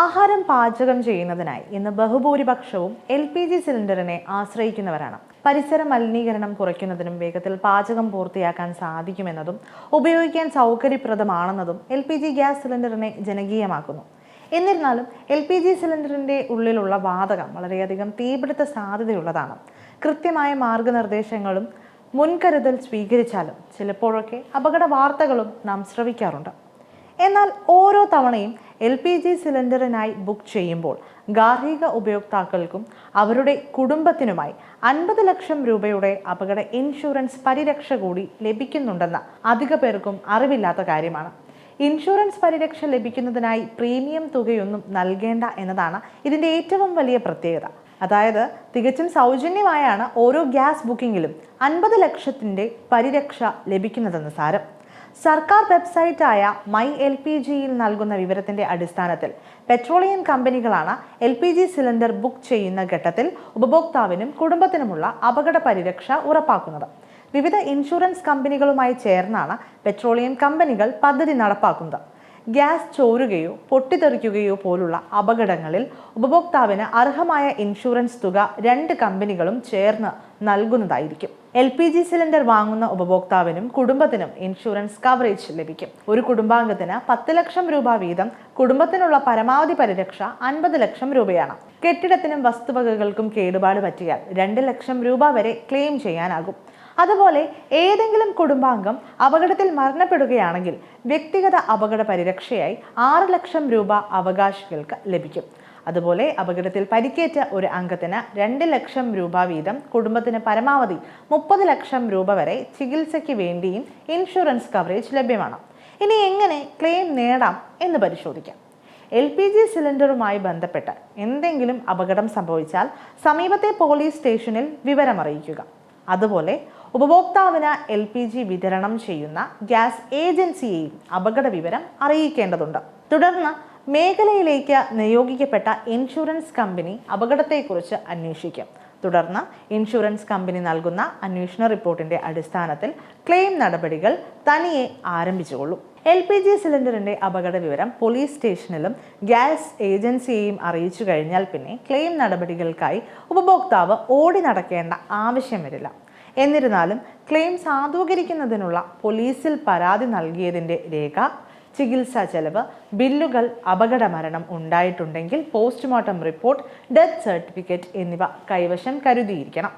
ആഹാരം പാചകം ചെയ്യുന്നതിനായി ഇന്ന് ബഹുഭൂരിപക്ഷവും എൽ പി ജി സിലിണ്ടറിനെ ആശ്രയിക്കുന്നവരാണ്. പരിസര മലിനീകരണം കുറയ്ക്കുന്നതിനും വേഗത്തിൽ പാചകം പൂർത്തിയാക്കാൻ സാധിക്കുമെന്നതും ഉപയോഗിക്കാൻ സൗകര്യപ്രദമാണെന്നതും എൽ പി ജി ഗ്യാസ് സിലിണ്ടറിനെ ജനകീയമാക്കുന്നു. എന്നിരുന്നാലും എൽ പി ജി സിലിണ്ടറിന്റെ ഉള്ളിലുള്ള വാതകം വളരെയധികം തീപിടുത്ത സാധ്യതയുള്ളതാണ്. കൃത്യമായ മാർഗനിർദ്ദേശങ്ങളും മുൻകരുതൽ സ്വീകരിച്ചാലും ചിലപ്പോഴൊക്കെ അപകട വാർത്തകളും നാം ശ്രവിക്കാറുണ്ട്. എന്നാൽ ഓരോ തവണയും എൽ പി ജി സിലിണ്ടറിനായി ബുക്ക് ചെയ്യുമ്പോൾ ഗാർഹിക ഉപയോക്താക്കൾക്കും അവരുടെ കുടുംബത്തിനുമായി അൻപത് ലക്ഷം രൂപയുടെ അപകട ഇൻഷുറൻസ് പരിരക്ഷ കൂടി ലഭിക്കുന്നുണ്ടെന്ന അധിക പേർക്കും അറിവില്ലാത്ത കാര്യമാണ്. ഇൻഷുറൻസ് പരിരക്ഷ ലഭിക്കുന്നതിനായി പ്രീമിയം തുകയൊന്നും നൽകേണ്ട എന്നതാണ് ഇതിന്റെ ഏറ്റവും വലിയ പ്രത്യേകത. അതായത് തികച്ചും സൗജന്യമായാണ് ഓരോ ഗ്യാസ് ബുക്കിങ്ങിലും അൻപത് ലക്ഷത്തിന്റെ പരിരക്ഷ ലഭിക്കുന്നതെന്ന് സാരം. സർക്കാർ വെബ്സൈറ്റായ മൈ എൽ പി ജിയിൽ നൽകുന്ന വിവരത്തിന്റെ അടിസ്ഥാനത്തിൽ പെട്രോളിയം കമ്പനികളാണ് L P G cylinder book ചെയ്യുന്ന ഘട്ടത്തിൽ ഉപഭോക്താവിനും കുടുംബത്തിനുമുള്ള അപകട പരിരക്ഷ ഉറപ്പാക്കുന്നത്. വിവിധ ഇൻഷുറൻസ് കമ്പനികളുമായി ചേർന്നാണ് പെട്രോളിയം കമ്പനികൾ പദ്ധതി നടപ്പാക്കുന്നത്. ഗ്യാസ് ചോരുകയോ പൊട്ടിത്തെറിക്കുകയോ പോലുള്ള അപകടങ്ങളിൽ ഉപഭോക്താവിന് അർഹമായ ഇൻഷുറൻസ് തുക രണ്ട് കമ്പനികളും ചേർന്ന് നൽകുന്നതായിരിക്കും. എൽ പി ജി സിലിണ്ടർ വാങ്ങുന്ന ഉപഭോക്താവിനും കുടുംബത്തിനും ഇൻഷുറൻസ് കവറേജ് ലഭിക്കും. ഒരു കുടുംബാംഗത്തിന് പത്ത് ലക്ഷം രൂപ വീതം കുടുംബത്തിനുള്ള പരമാവധി പരിരക്ഷ അൻപത് ലക്ഷം രൂപയാണ്. കെട്ടിടത്തിനും വസ്തുവകകൾക്കും കേടുപാട് പറ്റിയാൽ രണ്ട് ലക്ഷം രൂപ വരെ ക്ലെയിം ചെയ്യാനാകും. അതുപോലെ ഏതെങ്കിലും കുടുംബാംഗം അപകടത്തിൽ മരണപ്പെടുകയാണെങ്കിൽ വ്യക്തിഗത അപകട പരിരക്ഷയായി ആറ് ലക്ഷം രൂപ അവകാശികൾക്ക് ലഭിക്കും. അതുപോലെ അപകടത്തിൽ പരിക്കേറ്റ ഒരു അംഗത്തിന് രണ്ട് ലക്ഷം രൂപ വീതം കുടുംബത്തിന് പരമാവധി മുപ്പത് ലക്ഷം രൂപ വരെ ചികിത്സയ്ക്ക് വേണ്ടിയും ഇൻഷുറൻസ് കവറേജ് ലഭ്യമാണ്. ഇനി എങ്ങനെ ക്ലെയിം നേടാം എന്ന് പരിശോധിക്കാം. എൽ പി ജി സിലിണ്ടറുമായി ബന്ധപ്പെട്ട് എന്തെങ്കിലും അപകടം സംഭവിച്ചാൽ സമീപത്തെ പോലീസ് സ്റ്റേഷനിൽ വിവരമറിയിക്കുക. അതുപോലെ ഉപഭോക്താവിന് എൽ പി ജി വിതരണം ചെയ്യുന്ന ഗ്യാസ് ഏജൻസിയെയും അപകട വിവരം അറിയിക്കേണ്ടതുണ്ട്. തുടർന്ന് മേഖലയിലേക്ക് നിയോഗിക്കപ്പെട്ട ഇൻഷുറൻസ് കമ്പനി അപകടത്തെക്കുറിച്ച് അന്വേഷിക്കും. തുടർന്ന് ഇൻഷുറൻസ് കമ്പനി നൽകുന്ന അന്വേഷണ റിപ്പോർട്ടിന്റെ അടിസ്ഥാനത്തിൽ ക്ലെയിം നടപടികൾ തനിയെ ആരംഭിച്ചുകൊള്ളും. എൽ പി ജി സിലിണ്ടറിന്റെ അപകട വിവരം പോലീസ് സ്റ്റേഷനിലും ഗ്യാസ് ഏജൻസിയെയും അറിയിച്ചു കഴിഞ്ഞാൽ പിന്നെ ക്ലെയിം നടപടികൾക്കായി ഉപഭോക്താവ് ഓടി നടക്കേണ്ട ആവശ്യം വരില്ല. എന്നിരുന്നാലും ക്ലെയിം സാധൂകരിക്കുന്നതിനുള്ള പോലീസിൽ പരാതി നൽകിയതിന്റെ രേഖ ചികിത്സാ ചെലവ് ബില്ലുകൾ അപകട മരണം ഉണ്ടായിട്ടുണ്ടെങ്കിൽ പോസ്റ്റ്മോർട്ടം റിപ്പോർട്ട് ഡെത്ത് സർട്ടിഫിക്കറ്റ് എന്നിവ കൈവശം കരുതിയിരിക്കണം.